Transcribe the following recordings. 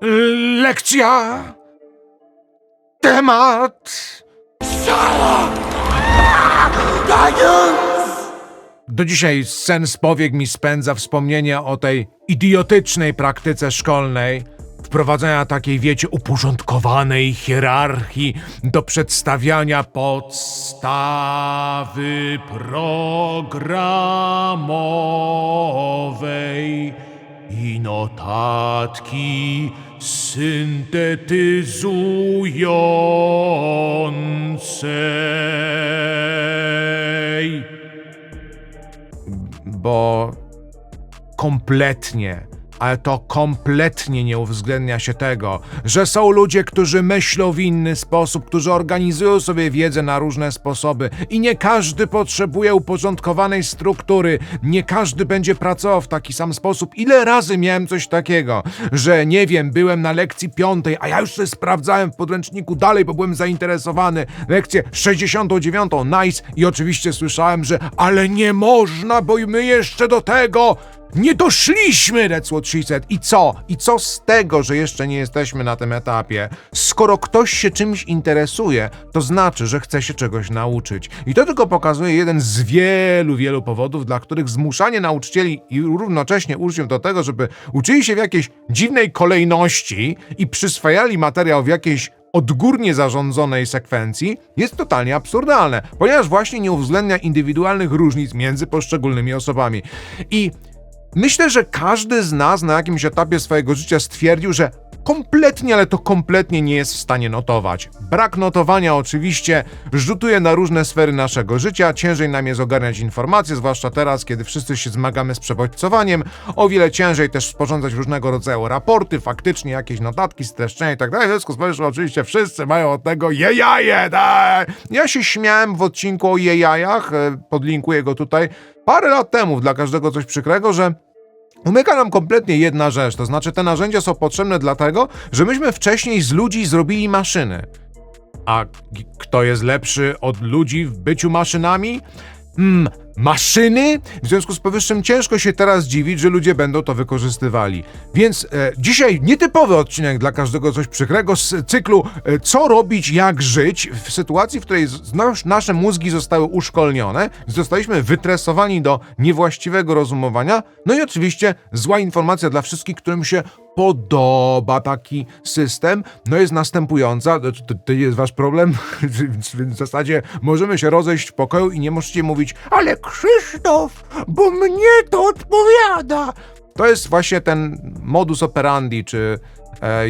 Lekcja. Temat. Do dzisiaj sen z powiek mi spędza wspomnienie o tej idiotycznej praktyce szkolnej, wprowadzania takiej, wiecie, uporządkowanej hierarchii do przedstawiania podstawy programowej i notatki syntetyzującej. Bo kompletnie, ale to kompletnie nie uwzględnia się tego, że są ludzie, którzy myślą w inny sposób, którzy organizują sobie wiedzę na różne sposoby i nie każdy potrzebuje uporządkowanej struktury, nie każdy będzie pracował w taki sam sposób. Ile razy miałem coś takiego, że nie wiem, byłem na lekcji piątej, a ja już sobie sprawdzałem w podręczniku dalej, bo byłem zainteresowany. Lekcję 69, nice i oczywiście słyszałem, że ale nie można, bo my jeszcze do tego nie doszliśmy, what she said. I co? I co z tego, że jeszcze nie jesteśmy na tym etapie? Skoro ktoś się czymś interesuje, to znaczy, że chce się czegoś nauczyć. I to tylko pokazuje jeden z wielu, wielu powodów, dla których zmuszanie nauczycieli i równocześnie uczniów do tego, żeby uczyli się w jakiejś dziwnej kolejności i przyswajali materiał w jakiejś odgórnie zarządzonej sekwencji jest totalnie absurdalne, ponieważ właśnie nie uwzględnia indywidualnych różnic między poszczególnymi osobami. I Myślę, że każdy z nas na jakimś etapie swojego życia stwierdził, że kompletnie, ale to kompletnie nie jest w stanie notować. Brak notowania oczywiście rzutuje na różne sfery naszego życia, ciężej nam jest ogarniać informacje, zwłaszcza teraz, kiedy wszyscy się zmagamy z przebodźcowaniem, o wiele ciężej też sporządzać różnego rodzaju raporty, faktycznie jakieś notatki, streszczenia i tak. W związku z że oczywiście wszyscy mają od tego jejaje, da! Ja się śmiałem w odcinku o jejajach, e, podlinkuję go tutaj, parę lat temu, dla każdego coś przykrego, że Umyka nam kompletnie jedna rzecz, to znaczy te narzędzia są potrzebne dlatego, że myśmy wcześniej z ludzi zrobili maszyny. A kto jest lepszy od ludzi w byciu maszynami? Hmm, maszyny? W związku z powyższym ciężko się teraz dziwić, że ludzie będą to wykorzystywali. Więc e, dzisiaj nietypowy odcinek dla każdego coś przykrego z cyklu e, Co robić, jak żyć w sytuacji, w której nasz, nasze mózgi zostały uszkolnione, zostaliśmy wytresowani do niewłaściwego rozumowania, no i oczywiście zła informacja dla wszystkich, którym się podoba taki system, no jest następująca, to, to, jest wasz problem, w zasadzie możemy się rozejść w pokoju i nie możecie mówić, ale Krzysztof, bo mnie to odpowiada. To jest właśnie ten modus operandi, czy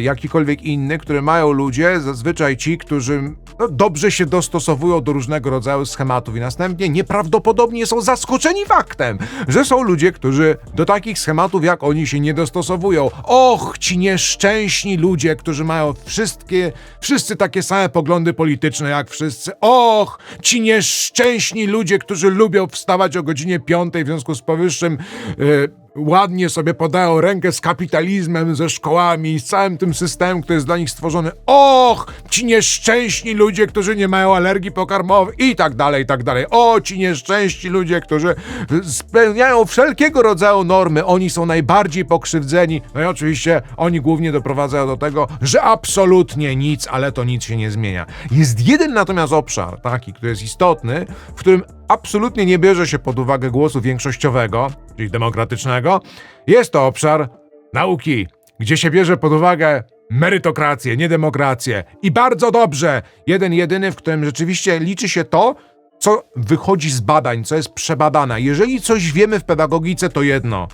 jakikolwiek inny, który mają ludzie, zazwyczaj ci, którzy no, dobrze się dostosowują do różnego rodzaju schematów i następnie nieprawdopodobnie są zaskoczeni faktem, że są ludzie, którzy do takich schematów jak oni się nie dostosowują. Och, ci nieszczęśni ludzie, którzy mają wszystkie, wszyscy takie same poglądy polityczne jak wszyscy. Och, ci nieszczęśni ludzie, którzy lubią wstawać o godzinie piątej w związku z powyższym. Yy, ładnie sobie podają rękę z kapitalizmem, ze szkołami, z całym tym systemem, który jest dla nich stworzony. Och, ci nieszczęśni ludzie, którzy nie mają alergii pokarmowych i tak dalej, i tak dalej. O, ci nieszczęśni ludzie, którzy spełniają wszelkiego rodzaju normy, oni są najbardziej pokrzywdzeni. No i oczywiście oni głównie doprowadzają do tego, że absolutnie nic, ale to nic się nie zmienia. Jest jeden natomiast obszar, taki, który jest istotny, w którym absolutnie nie bierze się pod uwagę głosu większościowego, czyli demokratycznego. Jest to obszar nauki, gdzie się bierze pod uwagę merytokrację, nie demokrację. I bardzo dobrze, jeden jedyny, w którym rzeczywiście liczy się to, co wychodzi z badań, co jest przebadane. Jeżeli coś wiemy w pedagogice, to jedno.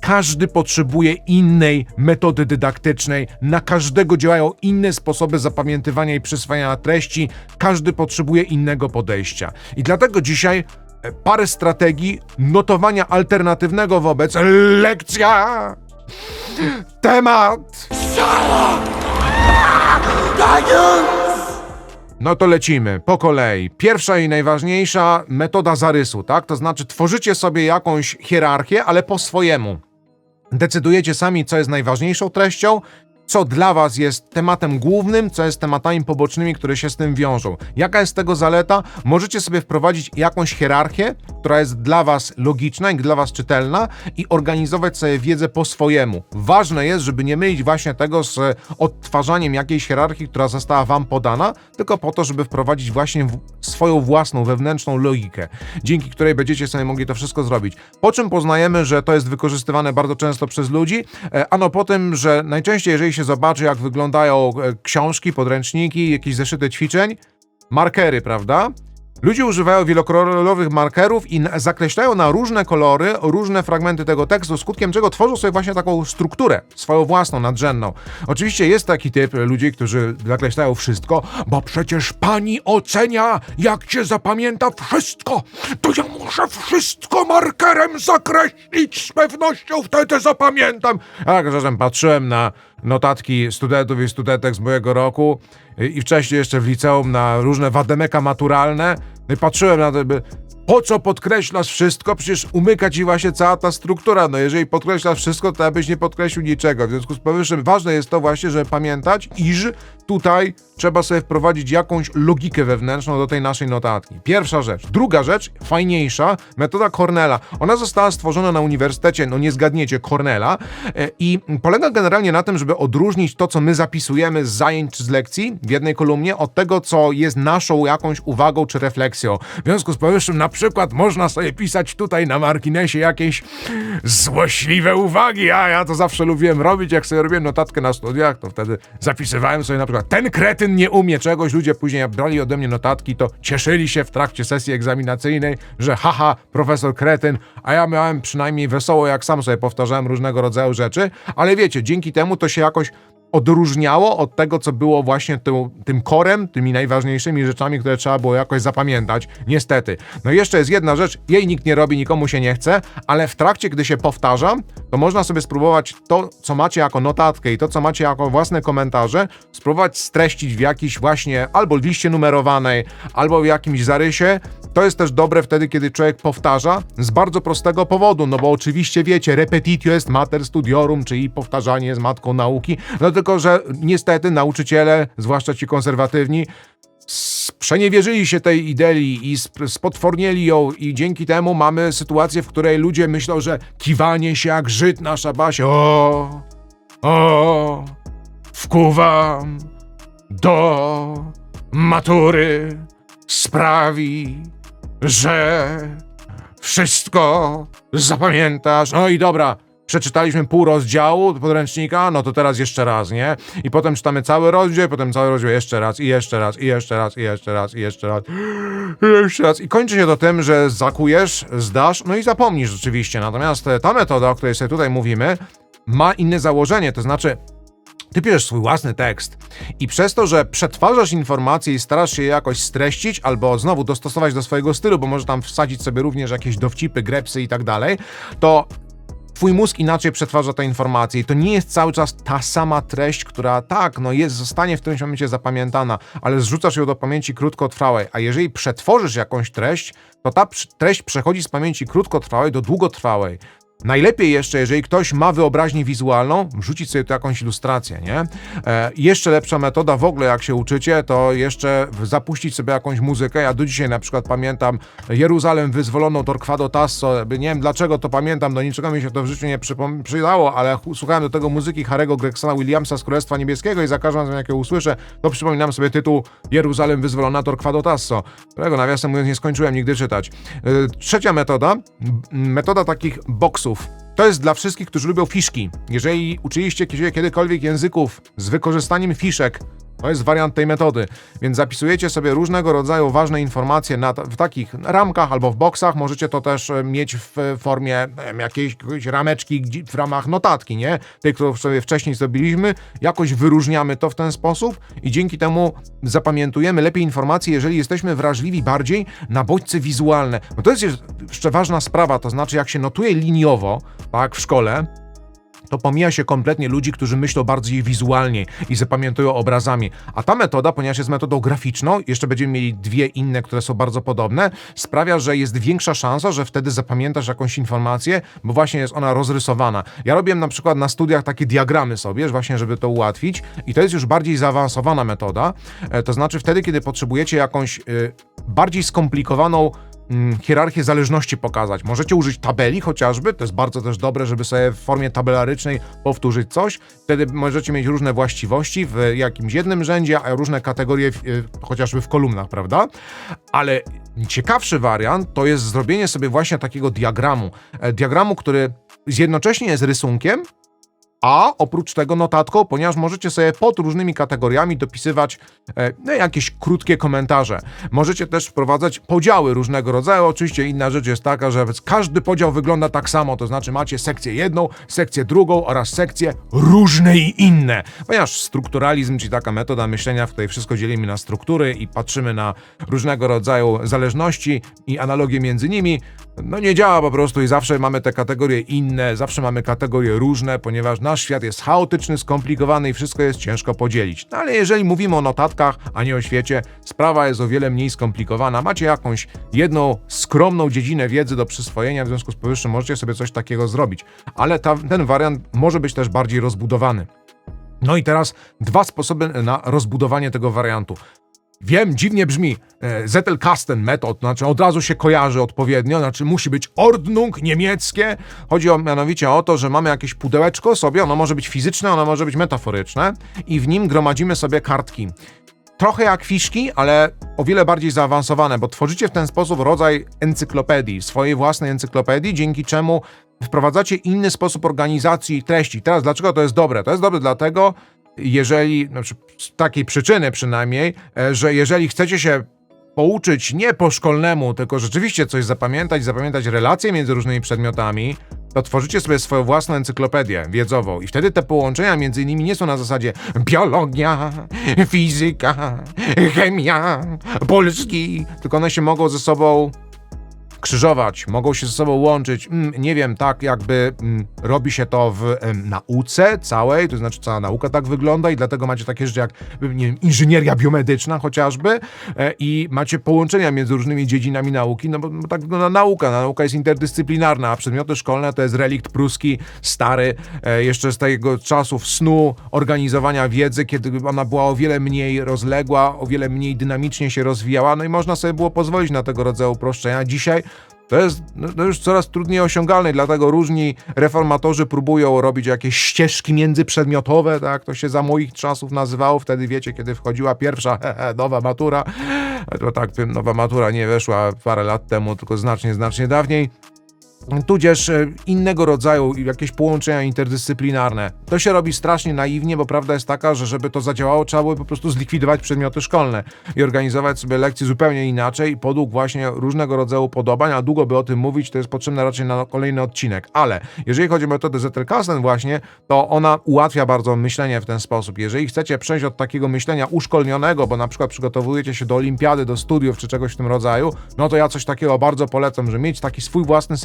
Każdy potrzebuje innej metody dydaktycznej, na każdego działają inne sposoby zapamiętywania i przyswajania treści, każdy potrzebuje innego podejścia. I dlatego dzisiaj e, parę strategii notowania alternatywnego wobec lekcja, temat. No to lecimy, po kolei. Pierwsza i najważniejsza metoda zarysu, tak? To znaczy tworzycie sobie jakąś hierarchię, ale po swojemu. Decydujecie sami, co jest najważniejszą treścią co dla Was jest tematem głównym, co jest tematami pobocznymi, które się z tym wiążą. Jaka jest tego zaleta? Możecie sobie wprowadzić jakąś hierarchię, która jest dla Was logiczna i dla Was czytelna i organizować sobie wiedzę po swojemu. Ważne jest, żeby nie mylić właśnie tego z odtwarzaniem jakiejś hierarchii, która została Wam podana, tylko po to, żeby wprowadzić właśnie swoją własną, wewnętrzną logikę, dzięki której będziecie sobie mogli to wszystko zrobić. Po czym poznajemy, że to jest wykorzystywane bardzo często przez ludzi, e, ano po tym, że najczęściej, jeżeli się zobaczy, jak wyglądają e, książki, podręczniki, jakieś zeszyty ćwiczeń, markery, prawda? Ludzie używają wielokolorowych markerów i zakreślają na różne kolory różne fragmenty tego tekstu, skutkiem czego tworzą sobie właśnie taką strukturę, swoją własną, nadrzędną. Oczywiście jest taki typ ludzi, którzy zakreślają wszystko, bo przecież pani ocenia, jak się zapamięta wszystko, to ja muszę wszystko markerem zakreślić, z pewnością wtedy zapamiętam. A jak patrzyłem na notatki studentów i studentek z mojego roku i wcześniej jeszcze w liceum na różne wademeka maturalne. No i patrzyłem na to, po co podkreślasz wszystko? Przecież umyka ci właśnie cała ta struktura. No jeżeli podkreślasz wszystko, to abyś nie podkreślił niczego. W związku z powyższym ważne jest to właśnie, żeby pamiętać, iż tutaj trzeba sobie wprowadzić jakąś logikę wewnętrzną do tej naszej notatki. Pierwsza rzecz. Druga rzecz, fajniejsza, metoda Cornella. Ona została stworzona na uniwersytecie, no nie zgadniecie, Cornella e, i polega generalnie na tym, żeby odróżnić to, co my zapisujemy z zajęć czy z lekcji w jednej kolumnie, od tego, co jest naszą jakąś uwagą czy refleksją. W związku z powyższym na przykład można sobie pisać tutaj na marginesie jakieś złośliwe uwagi, a ja to zawsze lubiłem robić, jak sobie robiłem notatkę na studiach, to wtedy zapisywałem sobie na przykład ten kretyn nie umie czegoś, ludzie później brali ode mnie notatki, to cieszyli się w trakcie sesji egzaminacyjnej, że haha, profesor kretyn, a ja miałem przynajmniej wesoło, jak sam sobie powtarzałem różnego rodzaju rzeczy, ale wiecie, dzięki temu to się jakoś odróżniało od tego, co było właśnie tym, tym korem, tymi najważniejszymi rzeczami, które trzeba było jakoś zapamiętać. Niestety. No i jeszcze jest jedna rzecz, jej nikt nie robi, nikomu się nie chce, ale w trakcie, gdy się powtarza, to można sobie spróbować to, co macie jako notatkę i to, co macie jako własne komentarze, spróbować streścić w jakiejś właśnie albo liście numerowanej, albo w jakimś zarysie. To jest też dobre wtedy, kiedy człowiek powtarza z bardzo prostego powodu, no bo oczywiście wiecie, repetitio est mater studiorum, czyli powtarzanie jest matką nauki, no tylko, że niestety nauczyciele, zwłaszcza ci konserwatywni, sprzeniewierzyli się tej idei i sp- spotwornieli ją i dzięki temu mamy sytuację, w której ludzie myślą, że kiwanie się jak Żyd na szabasie, o, o, wkuwam do matury sprawi, że wszystko zapamiętasz. No i dobra, przeczytaliśmy pół rozdziału podręcznika, no to teraz jeszcze raz, nie? I potem czytamy cały rozdział, potem cały rozdział jeszcze raz, i jeszcze raz, i jeszcze raz, i jeszcze raz, i jeszcze raz, i jeszcze raz. I kończy się to tym, że zakujesz, zdasz, no i zapomnisz rzeczywiście. Natomiast e, ta metoda, o której sobie tutaj mówimy, ma inne założenie, to znaczy ty piszesz swój własny tekst i przez to, że przetwarzasz informacje i starasz się je jakoś streścić albo znowu dostosować do swojego stylu, bo może tam wsadzić sobie również jakieś dowcipy, grepsy i tak dalej, to Twój mózg inaczej przetwarza te informacje i to nie jest cały czas ta sama treść, która tak, no jest, zostanie w którymś momencie zapamiętana, ale zrzucasz ją do pamięci krótkotrwałej, a jeżeli przetworzysz jakąś treść, to ta treść przechodzi z pamięci krótkotrwałej do długotrwałej. Najlepiej jeszcze, jeżeli ktoś ma wyobraźnię wizualną, wrzucić sobie tu jakąś ilustrację, nie? E, jeszcze lepsza metoda w ogóle, jak się uczycie, to jeszcze zapuścić sobie jakąś muzykę. Ja do dzisiaj na przykład pamiętam Jeruzalem wyzwoloną Torquato Tasso. Nie wiem dlaczego to pamiętam, do niczego mi się to w życiu nie przydało, ale ch- słuchałem do tego muzyki Harego Gregsona Williamsa z Królestwa Niebieskiego i za każdym razem jak ją usłyszę, to przypominam sobie tytuł Jeruzalem wyzwolona Torquato Tasso, którego nawiasem mówiąc nie skończyłem nigdy czytać. E, Trzecia metoda, metoda takich boksów. To jest dla wszystkich, którzy lubią fiszki. Jeżeli uczyliście kie- kiedykolwiek języków z wykorzystaniem fiszek, to jest wariant tej metody. Więc zapisujecie sobie różnego rodzaju ważne informacje na, w takich ramkach albo w boksach. Możecie to też e, mieć w e, formie em, jakiejś, jakiejś rameczki w ramach notatki, nie? Tej, którą sobie wcześniej zrobiliśmy. Jakoś wyróżniamy to w ten sposób i dzięki temu zapamiętujemy lepiej informacje, jeżeli jesteśmy wrażliwi bardziej na bodźce wizualne. Bo to jest jeszcze ważna sprawa, to znaczy jak się notuje liniowo, tak, w szkole, to pomija się kompletnie ludzi, którzy myślą bardziej wizualnie i zapamiętują obrazami. A ta metoda, ponieważ jest metodą graficzną, jeszcze będziemy mieli dwie inne, które są bardzo podobne, sprawia, że jest większa szansa, że wtedy zapamiętasz jakąś informację, bo właśnie jest ona rozrysowana. Ja robiłem na przykład na studiach takie diagramy sobie, właśnie żeby to ułatwić i to jest już bardziej zaawansowana metoda, E, to znaczy wtedy, kiedy potrzebujecie jakąś y, bardziej skomplikowaną hierarchię zależności pokazać. Możecie użyć tabeli chociażby, to jest bardzo też dobre, żeby sobie w formie tabelarycznej powtórzyć coś. Wtedy możecie mieć różne właściwości w jakimś jednym rzędzie, a różne kategorie w, y, chociażby w kolumnach, prawda? Ale ciekawszy wariant to jest zrobienie sobie właśnie takiego diagramu. E, diagramu, który jednocześnie jest rysunkiem, a oprócz tego notatką, ponieważ możecie sobie pod różnymi kategoriami dopisywać e, no, jakieś krótkie komentarze. Możecie też wprowadzać podziały różnego rodzaju. Oczywiście inna rzecz jest taka, że każdy podział wygląda tak samo, to znaczy macie sekcję jedną, sekcję drugą oraz sekcje różne i inne. Ponieważ strukturalizm, czyli taka metoda myślenia, w której wszystko dzielimy na struktury i patrzymy na różnego rodzaju zależności i analogie między nimi, no nie działa po prostu i zawsze mamy te kategorie inne, zawsze mamy kategorie różne, ponieważ nasz świat jest chaotyczny, skomplikowany i wszystko jest ciężko podzielić. No ale jeżeli mówimy o notatkach, a nie o świecie, sprawa jest o wiele mniej skomplikowana. Macie jakąś jedną skromną dziedzinę wiedzy do przyswojenia, w związku z powyższym możecie sobie coś takiego zrobić. Ale ta, ten wariant może być też bardziej rozbudowany. No i teraz dwa sposoby na rozbudowanie tego wariantu. Wiem, dziwnie brzmi. E, Zettelkasten metod, znaczy od razu się kojarzy odpowiednio, znaczy musi być Ordnung niemieckie. Chodzi o, mianowicie o to, że mamy jakieś pudełeczko sobie, ono może być fizyczne, ono może być metaforyczne i w nim gromadzimy sobie kartki. Trochę jak fiszki, ale o wiele bardziej zaawansowane, bo tworzycie w ten sposób rodzaj encyklopedii, swojej własnej encyklopedii, dzięki czemu wprowadzacie inny sposób organizacji treści. Teraz dlaczego to jest dobre? To jest dobre dlatego, jeżeli, znaczy z takiej przyczyny przynajmniej, e, że jeżeli chcecie się pouczyć nie po szkolnemu, tylko rzeczywiście coś zapamiętać, zapamiętać relacje między różnymi przedmiotami, to tworzycie sobie swoją własną encyklopedię wiedzową i wtedy te połączenia między nimi nie są na zasadzie biologia, fizyka, chemia, polski, tylko one się mogą ze sobą krzyżować, mogą się ze sobą łączyć. Mm, nie wiem, tak jakby mm, robi się to w em, nauce całej, to znaczy cała nauka tak wygląda i dlatego macie takie rzeczy jak nie wiem, inżynieria biomedyczna chociażby e, i macie połączenia między różnymi dziedzinami nauki, no bo, bo tak wygląda nauka. Nauka jest interdyscyplinarna, a przedmioty szkolne to jest relikt pruski, stary, e, jeszcze z tego czasów snu, organizowania wiedzy, kiedy ona była o wiele mniej rozległa, o wiele mniej dynamicznie się rozwijała, no i można sobie było pozwolić na tego rodzaju uproszczenia. Dzisiaj to jest no, no już coraz trudniej osiągalne, dlatego różni reformatorzy próbują robić jakieś ścieżki międzyprzedmiotowe, tak to się za moich czasów nazywało. Wtedy wiecie, kiedy wchodziła pierwsza hehe, nowa matura, to tak nowa matura nie weszła parę lat temu, tylko znacznie, znacznie dawniej tudzież e, innego rodzaju jakieś połączenia interdyscyplinarne. To się robi strasznie naiwnie, bo prawda jest taka, że żeby to zadziałało, trzeba było po prostu zlikwidować przedmioty szkolne i organizować sobie lekcje zupełnie inaczej, podług właśnie różnego rodzaju podobań, a długo by o tym mówić, to jest potrzebne raczej na kolejny odcinek. Ale jeżeli chodzi o metodę Zettelkasten właśnie, to ona ułatwia bardzo myślenie w ten sposób. Jeżeli chcecie przejść od takiego myślenia uszkolnionego, bo na przykład przygotowujecie się do olimpiady, do studiów czy czegoś w tym rodzaju, no to ja coś takiego bardzo polecam, że mieć taki swój własny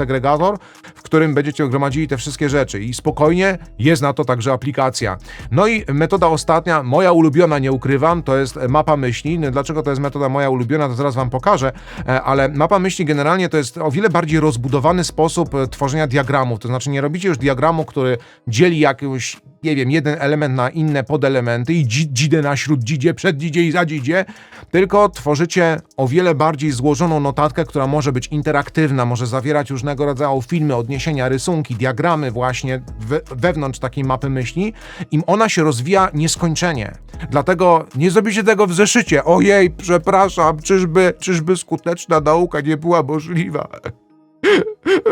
w którym będziecie gromadzili te wszystkie rzeczy i spokojnie jest na to także aplikacja. No i metoda ostatnia, moja ulubiona, nie ukrywam, to jest mapa myśli. No, Dlaczego to jest metoda moja ulubiona, to zaraz wam pokażę, e, ale mapa myśli generalnie to jest o wiele bardziej rozbudowany sposób e, tworzenia diagramów, to znaczy nie robicie już diagramu, który dzieli jakąś nie wiem, jeden element na inne podelementy i dzi- dzidę na śróddzidzie, przeddzidzie i zadzidzie, tylko tworzycie o wiele bardziej złożoną notatkę, która może być interaktywna, może zawierać różnego rodzaju filmy, odniesienia, rysunki, diagramy właśnie we- wewnątrz takiej mapy myśli i ona się rozwija nieskończenie. Dlatego nie zrobicie tego w zeszycie. Ojej, przepraszam, czyżby, czyżby skuteczna nauka nie była możliwa?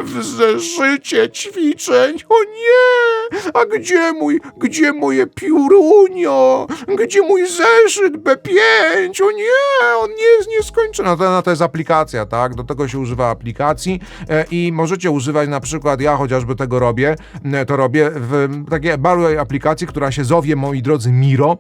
W zeszycie ćwiczeń. O nie! A gdzie mój, gdzie moje piórunio? Gdzie mój zeszyt B5? O nie! On nie jest nieskończony. No to, no to jest aplikacja, tak? Do tego się używa aplikacji e, i możecie używać na przykład, ja chociażby tego robię, e, to robię w takiej małej aplikacji, która się zowie, moi drodzy, Miro.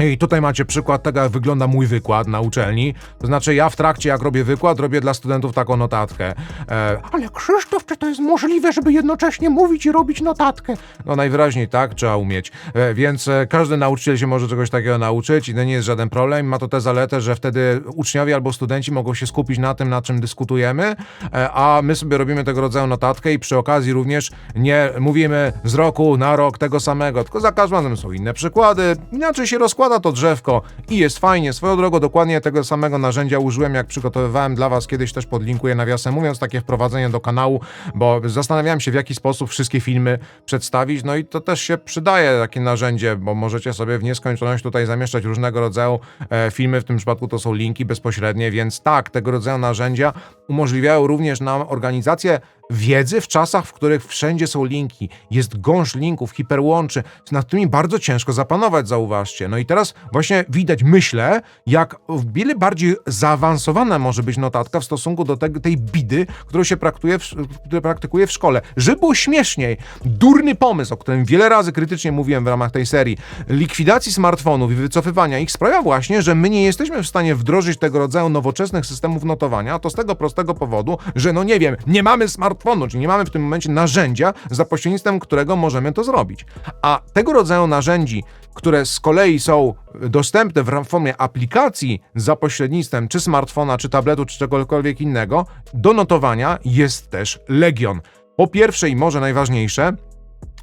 I tutaj macie przykład tego, jak wygląda mój wykład na uczelni. To znaczy, ja w trakcie, jak robię wykład, robię dla studentów taką notatkę. E, ale Krzysztof, czy to jest możliwe, żeby jednocześnie mówić i robić notatkę? No najwyraźniej tak, trzeba umieć. E, więc e, każdy nauczyciel się może czegoś takiego nauczyć i to nie jest żaden problem. Ma to tę zaletę, że wtedy uczniowie albo studenci mogą się skupić na tym, na czym dyskutujemy, e, a my sobie robimy tego rodzaju notatkę i przy okazji również nie mówimy z roku na rok tego samego, tylko za każdym razem są inne przykłady, inaczej się rozkłada to drzewko i jest fajnie. Swoją drogą dokładnie tego samego narzędzia użyłem, jak przygotowywałem dla Was. Kiedyś też podlinkuję nawiasem mówiąc takie wprowadzenie do kanału, bo zastanawiałem się w jaki sposób wszystkie filmy przedstawić, no i to też się przydaje takie narzędzie, bo możecie sobie w nieskończoność tutaj zamieszczać różnego rodzaju e, filmy, w tym przypadku to są linki bezpośrednie, więc tak, tego rodzaju narzędzia umożliwiają również nam organizację wiedzy w czasach, w których wszędzie są linki, jest gąszcz linków, hiperłączy, nad którymi bardzo ciężko zapanować, zauważcie. No i teraz właśnie widać, myślę, jak w wiele bardziej zaawansowana może być notatka w stosunku do tej bidy, którą się praktykuje w, które praktykuje w szkole. Żeby było śmieszniej, durny pomysł, o którym wiele razy krytycznie mówiłem w ramach tej serii, likwidacji smartfonów i wycofywania ich sprawia właśnie, że my nie jesteśmy w stanie wdrożyć tego rodzaju nowoczesnych systemów notowania, to z tego prostego powodu, że no nie wiem, nie mamy smartfonu, czyli nie mamy w tym momencie narzędzia, za pośrednictwem którego możemy to zrobić. A tego rodzaju narzędzi, które z kolei są dostępne w formie aplikacji za pośrednictwem czy smartfona, czy tabletu, czy czegokolwiek innego, do notowania jest też legion. Po pierwsze i może najważniejsze,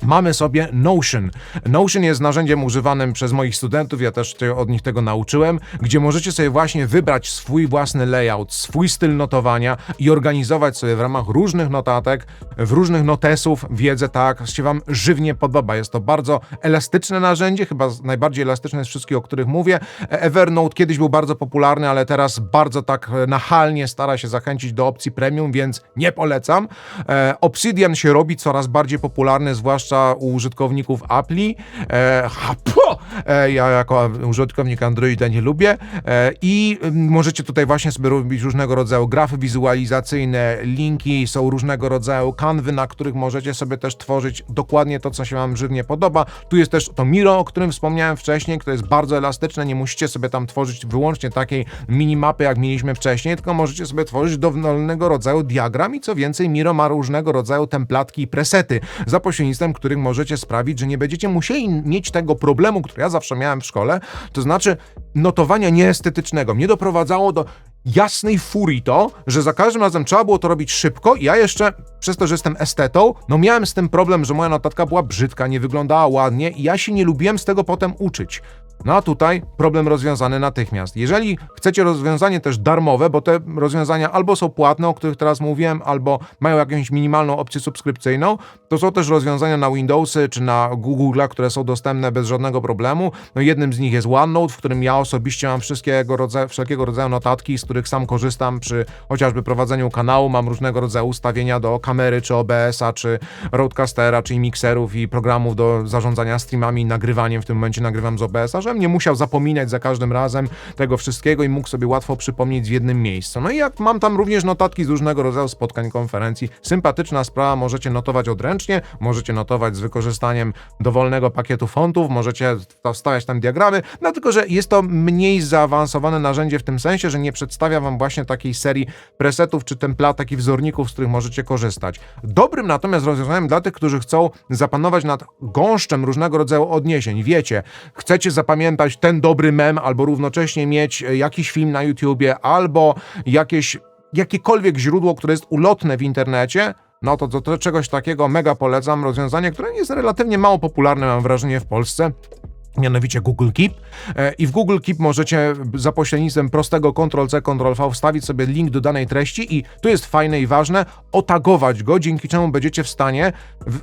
Mamy sobie Notion. Notion jest narzędziem używanym przez moich studentów, ja też od nich tego nauczyłem, gdzie możecie sobie właśnie wybrać swój własny layout, swój styl notowania i organizować sobie w ramach różnych notatek, w różnych notesów wiedzę tak, się wam żywnie podoba. Jest to bardzo elastyczne narzędzie, chyba najbardziej elastyczne z wszystkich, o których mówię. Evernote kiedyś był bardzo popularny, ale teraz bardzo tak nachalnie stara się zachęcić do opcji premium, więc nie polecam. E, Obsidian się robi coraz bardziej popularny, zwłaszcza u użytkowników Apple'i. E, ha, po! E, ja jako użytkownik Androida nie lubię. E, I możecie tutaj właśnie sobie robić różnego rodzaju grafy wizualizacyjne, linki, są różnego rodzaju kanwy, na których możecie sobie też tworzyć dokładnie to, co się Wam żywnie podoba. Tu jest też to Miro, o którym wspomniałem wcześniej, które jest bardzo elastyczne. Nie musicie sobie tam tworzyć wyłącznie takiej minimapy, jak mieliśmy wcześniej, tylko możecie sobie tworzyć dowolnego rodzaju diagram i co więcej, Miro ma różnego rodzaju templatki i presety, za pośrednictwem których możecie sprawić, że nie będziecie musieli mieć tego problemu, który ja zawsze miałem w szkole, to znaczy notowania nieestetycznego. Mnie doprowadzało do jasnej furii to, że za każdym razem trzeba było to robić szybko i ja jeszcze, przez to, że jestem estetą, no miałem z tym problem, że moja notatka była brzydka, nie wyglądała ładnie i ja się nie lubiłem z tego potem uczyć. No a tutaj problem rozwiązany natychmiast. Jeżeli chcecie rozwiązanie też darmowe, bo te rozwiązania albo są płatne, o których teraz mówiłem, albo mają jakąś minimalną opcję subskrypcyjną, to są też rozwiązania na Windowsy czy na Google, które są dostępne bez żadnego problemu. No jednym z nich jest OneNote, w którym ja osobiście mam wszystkiego rodzaju, wszelkiego rodzaju notatki, z których sam korzystam przy chociażby prowadzeniu kanału. Mam różnego rodzaju ustawienia do kamery, czy OBS-a, czy Roadcastera, czy mikserów i programów do zarządzania streamami i nagrywaniem. W tym momencie nagrywam z OBS-a, nie musiał zapominać za każdym razem tego wszystkiego i mógł sobie łatwo przypomnieć w jednym miejscu. No i jak mam tam również notatki z różnego rodzaju spotkań, konferencji, sympatyczna sprawa, możecie notować odręcznie, możecie notować z wykorzystaniem dowolnego pakietu fontów, możecie wstawiać tam diagramy, no tylko, że jest to mniej zaawansowane narzędzie w tym sensie, że nie przedstawia wam właśnie takiej serii presetów czy templatek i wzorników, z których możecie korzystać. Dobrym natomiast rozwiązaniem dla tych, którzy chcą zapanować nad gąszczem różnego rodzaju odniesień, wiecie, chcecie zapamiętać ten dobry mem, albo równocześnie mieć e, jakiś film na YouTubie, albo jakieś jakiekolwiek źródło, które jest ulotne w internecie, no to, to, to czegoś takiego mega polecam. Rozwiązanie, które jest relatywnie mało popularne, mam wrażenie, w Polsce mianowicie Google Keep. E, I w Google Keep możecie za pośrednictwem prostego Ctrl-C, Ctrl-V wstawić sobie link do danej treści i tu jest fajne i ważne, otagować go, dzięki czemu będziecie w stanie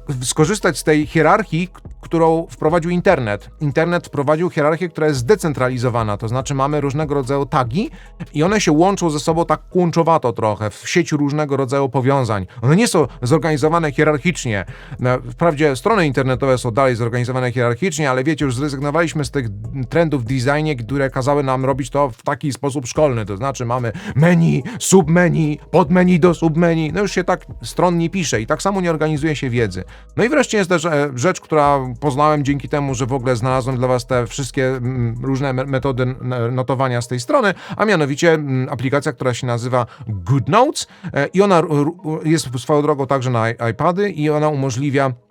w, skorzystać z tej hierarchii, którą wprowadził internet. Internet wprowadził hierarchię, która jest zdecentralizowana, to znaczy mamy różnego rodzaju tagi i one się łączą ze sobą tak kłączowato trochę, w sieci różnego rodzaju powiązań. One nie są zorganizowane hierarchicznie. No, Wprawdzie strony internetowe są dalej zorganizowane hierarchicznie, ale wiecie, już zrezygnowaliśmy z tych trendów w designie, które kazały nam robić to w taki sposób szkolny, to znaczy mamy menu, submenu, podmenu do submenu, no już się tak stron nie pisze i tak samo nie organizuje się wiedzy. No i wreszcie jest też e, rzecz, która poznałem dzięki temu, że w ogóle znalazłem dla Was te wszystkie mm, różne me- metody notowania z tej strony, a mianowicie mm, aplikacja, która się nazywa GoodNotes e, i ona jest swoją drogą także na iPady i ona umożliwia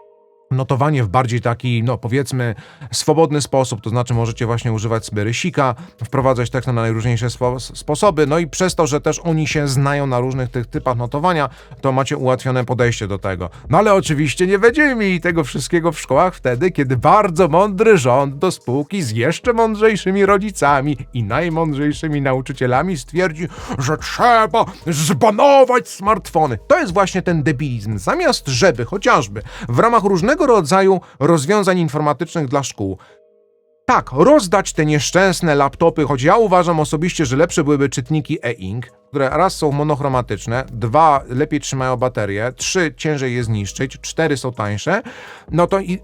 notowanie w bardziej taki, no powiedzmy, swobodny sposób, to znaczy możecie właśnie używać sobie rysika, wprowadzać tekst na najróżniejsze spo sposoby, no i przez to, że też oni się znają na różnych tych typach notowania, to macie ułatwione podejście do tego. No ale oczywiście nie będziemy mieli tego wszystkiego w szkołach wtedy, kiedy bardzo mądry rząd do spółki z jeszcze mądrzejszymi rodzicami i najmądrzejszymi nauczycielami stwierdzi, że trzeba zbanować smartfony. To jest właśnie ten debilizm. Zamiast żeby chociażby w ramach różnego rodzaju rozwiązań informatycznych dla szkół. Tak, rozdać te nieszczęsne laptopy, choć ja uważam osobiście, że lepsze byłyby czytniki e-ink, które raz są monochromatyczne, dwa lepiej trzymają baterię, trzy ciężej je zniszczyć, cztery są tańsze, no to i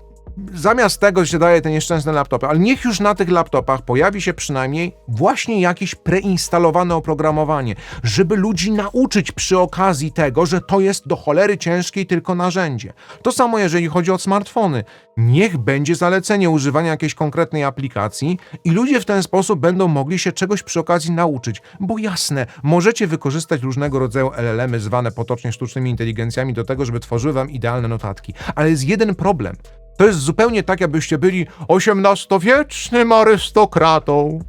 zamiast tego się daje te nieszczęsne laptopy, ale niech już na tych laptopach pojawi się przynajmniej właśnie jakieś preinstalowane oprogramowanie, żeby ludzi nauczyć przy okazji tego, że to jest do cholery ciężkie tylko narzędzie. To samo jeżeli chodzi o smartfony. Niech będzie zalecenie używania jakiejś konkretnej aplikacji i ludzie w ten sposób będą mogli się czegoś przy okazji nauczyć. Bo jasne, możecie wykorzystać różnego rodzaju LLM-y zwane potocznie sztucznymi inteligencjami do tego, żeby tworzyły wam idealne notatki. Ale jest jeden problem. To jest zupełnie tak, jakbyście byli XVIII-wiecznym arystokratą.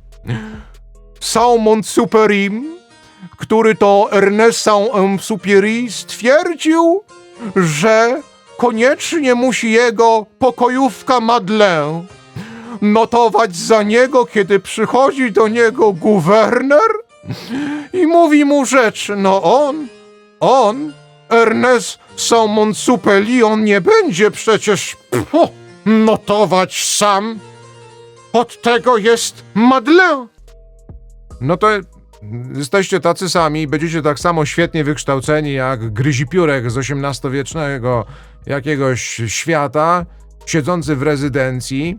Salmon Superim, który to Ernest Saint-Exupéry stwierdził, że koniecznie musi jego pokojówka Madeleine notować za niego, kiedy przychodzi do niego guwerner i mówi mu rzecz. No on, on, Ernest Saint-Exupéry, on nie będzie przecież pfu, notować sam. Od tego jest Madeleine. No to jesteście tacy sami, będziecie tak samo świetnie wykształceni jak gryzipiórek z XVIII-wiecznego jakiegoś świata, siedzący w rezydencji,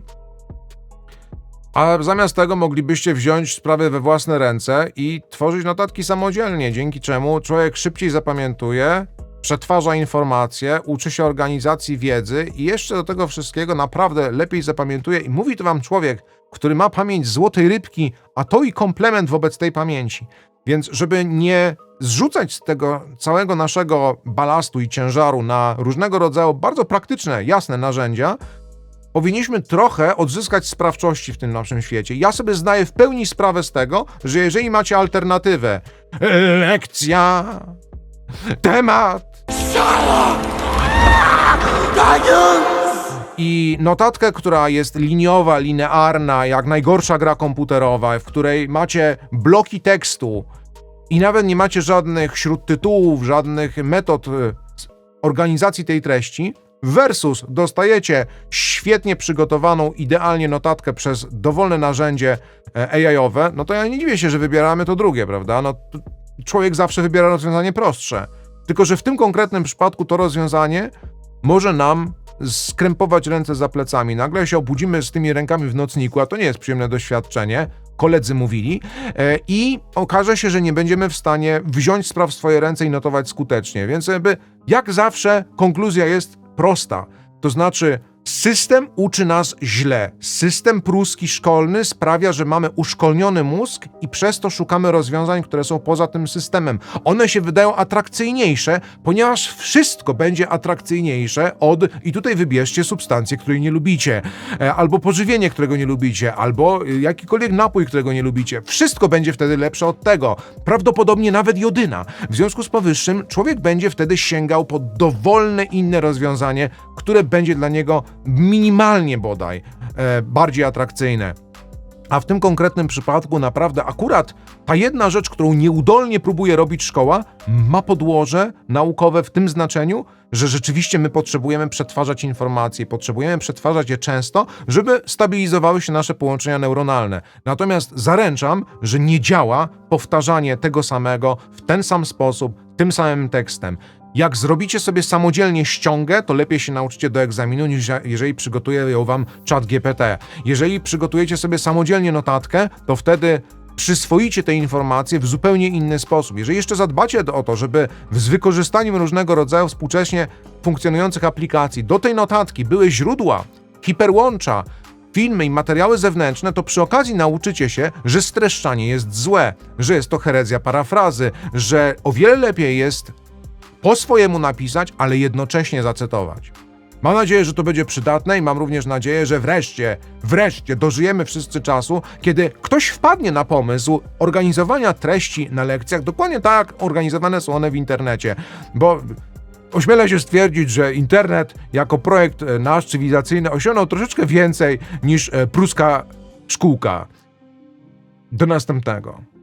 a zamiast tego moglibyście wziąć sprawy we własne ręce i tworzyć notatki samodzielnie, dzięki czemu człowiek szybciej zapamiętuje, przetwarza informacje, uczy się organizacji wiedzy i jeszcze do tego wszystkiego naprawdę lepiej zapamiętuje i mówi to wam człowiek, który ma pamięć złotej rybki, a to i komplement wobec tej pamięci. Więc żeby nie zrzucać z tego całego naszego balastu i ciężaru na różnego rodzaju bardzo praktyczne, jasne narzędzia, powinniśmy trochę odzyskać sprawczości w tym naszym świecie. Ja sobie zdaję w pełni sprawę z tego, że jeżeli macie alternatywę, lekcja, temat i notatkę, która jest liniowa, linearna, jak najgorsza gra komputerowa, w której macie bloki tekstu i nawet nie macie żadnych śródtytułów, żadnych metod s- organizacji tej treści, versus dostajecie świetnie przygotowaną, idealnie notatkę przez dowolne narzędzie e, AI-owe, no to ja nie dziwię się, że wybieramy to drugie, prawda? No, człowiek zawsze wybiera rozwiązanie prostsze. Tylko, że w tym konkretnym przypadku to rozwiązanie może nam skrępować ręce za plecami. Nagle się obudzimy z tymi rękami w nocniku, a to nie jest przyjemne doświadczenie. Koledzy mówili, e, i okaże się, że nie będziemy w stanie wziąć spraw w swoje ręce i notować skutecznie. Więc jakby, jak zawsze, konkluzja jest prosta. To znaczy, system uczy nas źle. System pruski szkolny sprawia, że mamy uszkolniony mózg i przez to szukamy rozwiązań, które są poza tym systemem. One się wydają atrakcyjniejsze, ponieważ wszystko będzie atrakcyjniejsze od, i tutaj wybierzcie substancję, której nie lubicie, e, albo pożywienie, którego nie lubicie, albo y, jakikolwiek napój, którego nie lubicie. Wszystko będzie wtedy lepsze od tego. Prawdopodobnie nawet jodyna. W związku z powyższym człowiek będzie wtedy sięgał po dowolne inne rozwiązanie, które będzie dla niego minimalnie bodaj e, bardziej atrakcyjne. A w tym konkretnym przypadku naprawdę akurat ta jedna rzecz, którą nieudolnie próbuje robić szkoła, ma podłoże naukowe w tym znaczeniu, że rzeczywiście my potrzebujemy przetwarzać informacje, potrzebujemy przetwarzać je często, żeby stabilizowały się nasze połączenia neuronalne. Natomiast zaręczam, że nie działa powtarzanie tego samego w ten sam sposób, tym samym tekstem. Jak zrobicie sobie samodzielnie ściągę, to lepiej się nauczycie do egzaminu, niż jeżeli przygotuje ją wam czat GPT. Jeżeli przygotujecie sobie samodzielnie notatkę, to wtedy przyswoicie te informacje w zupełnie inny sposób. Jeżeli jeszcze zadbacie o to, żeby z wykorzystaniem różnego rodzaju współcześnie funkcjonujących aplikacji do tej notatki były źródła, hiperłącza filmy i materiały zewnętrzne, to przy okazji nauczycie się, że streszczanie jest złe, że jest to herezja parafrazy, że o wiele lepiej jest po swojemu napisać, ale jednocześnie zacytować. Mam nadzieję, że to będzie przydatne i mam również nadzieję, że wreszcie, wreszcie dożyjemy wszyscy czasu, kiedy ktoś wpadnie na pomysł organizowania treści na lekcjach dokładnie tak, organizowane są one w internecie, bo ośmielę się stwierdzić, że internet jako projekt e, nasz cywilizacyjny osiągnął troszeczkę więcej niż e, pruska szkółka. Do następnego.